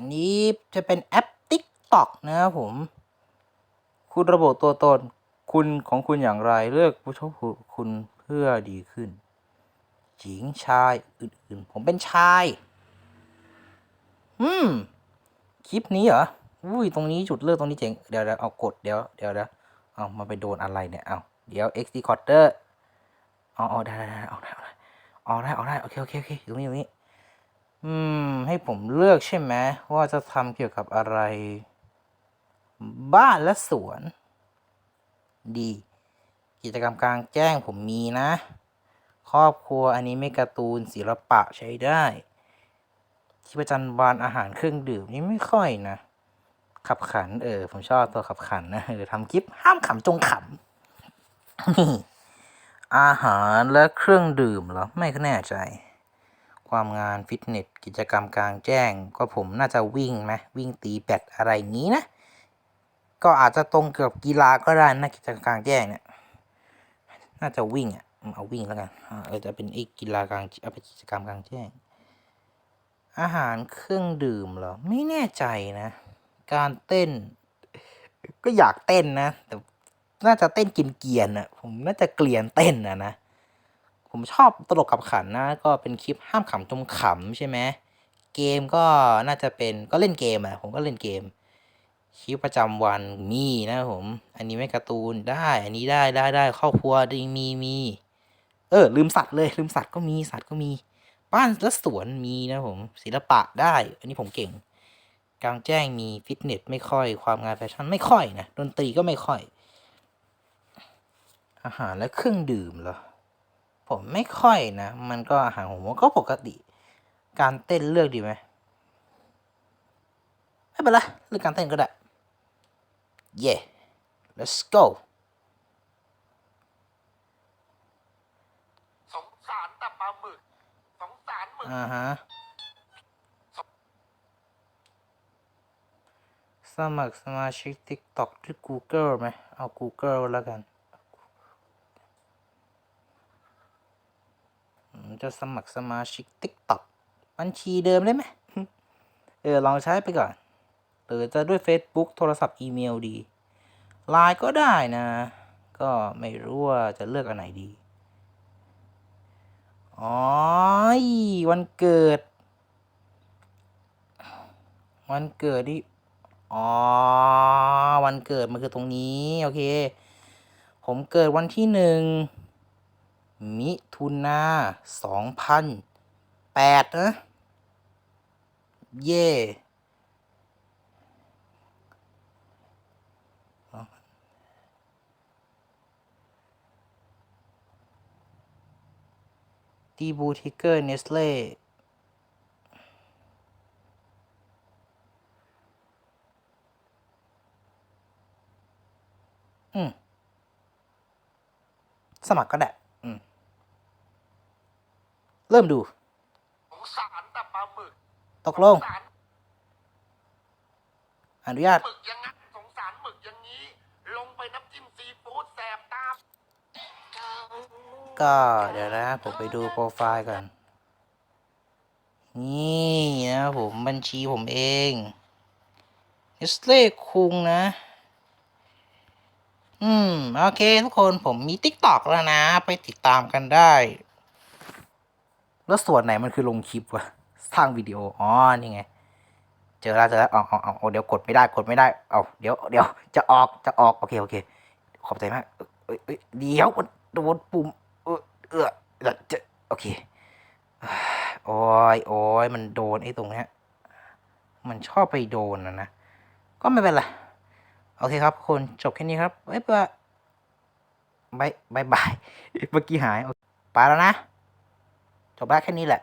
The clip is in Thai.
อันนี้จะเป็นแอป TikTok นะครับผม คุณระบุตัวตนคุณของคุณอย่างไรเลือกผู้ชมคุณเพื่อดีขึ้นหญิงชายอื่นๆ ผมเป็นชาย อืม คลิปนี้เหรอ อุ้ย ตรงนี้จุดเลือกตรงนี้เจ๋ง เดี๋ยวเดี๋ยวเอากด เดี๋ยวเดี๋ยวเดี๋ยวเอามาไปโดนอะไรเนี่ย เอาเดี๋ยว X decoder เอาเอาได้ได้ได้เอาได้เอาได้เอาได้เอาได้โอเค โอเค โอเค อยู่ตรงนี้อยู่ตรงนี้ อืม ให้ผมเลือกใช่ไหมว่าจะทำเกี่ยวกับอะไร บ้านและสวน ดี กิจกรรมกลางแจ้งผมมีนะ ครอบครัวอันนี้ไม่การ์ตูนศิลปะใช้ได้ที่ประจันบานอาหารเครื่องดื่มนี่ไม่ค่อยนะ ขับขัน เออ ผมชอบตัวขับขันนะเออทำคลิปห้ามขำจงขำอาหารและเครื่องดื่มเหรอ ไม่แน่ใจ ความงานฟิตเนสกิจกรรมกลางแจ้ง ก็ผมน่าจะวิ่งไหมวิ่งตีแบดอะไรอย่างนี้นะ ก็อาจจะตรงเกี่ยวกับกีฬาก็ได้นะกิจกรรมกลางแจ้งเนี่ยน่าจะวิ่งอะเอาวิ่งแล้วกันอาเออจะเป็นไอ้กีฬากลางเอาเป็นกิจกรรมกลางแจ้ง อาหารเครื่องดื่มเหรอไม่แน่ใจนะ การเต้น ก็อยากเต้นนะ แต่น่าจะเต้นกินเกียนอะผมน่าจะเกลียนเต้นอะนะ ผมชอบตลกขับขันนะ ก็เป็นคลิปห้ามขำจมขำใช่ไหมเกมก็น่าจะเป็นก็เล่นเกมอะผมก็เล่นเกมคลิปประจำวันมีนะผม อันนี้ไม่การ์ตูนได้ อันนี้ได้ได้ได้ครอบครัวดีมีมีเออ ลืมสัตว์เลย ลืมสัตว์ก็มีสัตว์ก็มี บ้านและสวนมีนะผม ศิลปะได้ อันนี้ผมเก่งกลางแจ้งมีฟิตเนสไม่ค่อย ความงานแฟชั่นไม่ค่อยนะดนตรีก็ไม่ค่อย อาหารและเครื่องดื่มเหรอ ผมไม่ค่อยนะ มันก็อาหารผมก็ปกติ การเต้นเลือกดีไหมไม่เป็นไรเลือกการเต้นก็ได้ yeah let's go สงสารแต่ปลาหมึก สงสารหมึกอ่าฮะสมัครสมาชิก TikTok ที่ Google ไหมเอา Google แล้วกันอืม จะสมัครสมาชิก TikTok บัญชีเดิมได้ไหมเออ ลองใช้ไปก่อน หรือจะด้วย Facebook โทรศัพท์อีเมลดีไลน์ก็ได้นะ ก็ไม่รู้ว่าจะเลือกอันไหนดีอ๋อวันเกิด วันเกิดที่อ๋อ วันเกิดมันคือตรงนี้ โอเค ผมเกิดวันที่หนึ่ง มิถุนาสองพันแปดนะเย่ดีบูทิกเกอร์เนสเล่สมัครก็ได้ เริ่มดูสงสารแต่ปลาหมึกตกลงสงสารอนุญาต หมึกอยังงั้นสงสารหมึกอย่างนี้ ลงไปน้ำจิ้มซีฟู้ดแสบตาก็เดี๋ยวนะ ผมไปดูโปรไฟล์ก่อน นี่นะผมบัญชีผมเองเนสเล่คุงนะ อืม โอเค ทุกคนผมมี t ิ k t o k แล้วนะ ไปติดตามกันได้ แล้วส่วนไหนมันคือลงคลิปวะสร้างวิดีโออ๋อนี่ไง เจอแล้วเจอแล้วเอาเอาเอาเอเดี๋ยวกดไม่ได้กดไม่ได้เอาเดี๋ยวเดี๋ยวจะออกจะออกโอเคโอเค ขอบใจมากเอ้ยเอ้ยเดี๋ยวโดนปุ่มเออเออจะโอเคโอ้ยโอ้ยมันโดนไอ้ตรงเนี้ยมันชอบไปโดนนะนะ ก็ไม่เป็นไร โอเคครับทุกคนจบแค่นี้ครับบ๊ายบายบาบายบาย เมื่อกี้หายไปแล้วนะ จบแล้วแค่นี้แหละ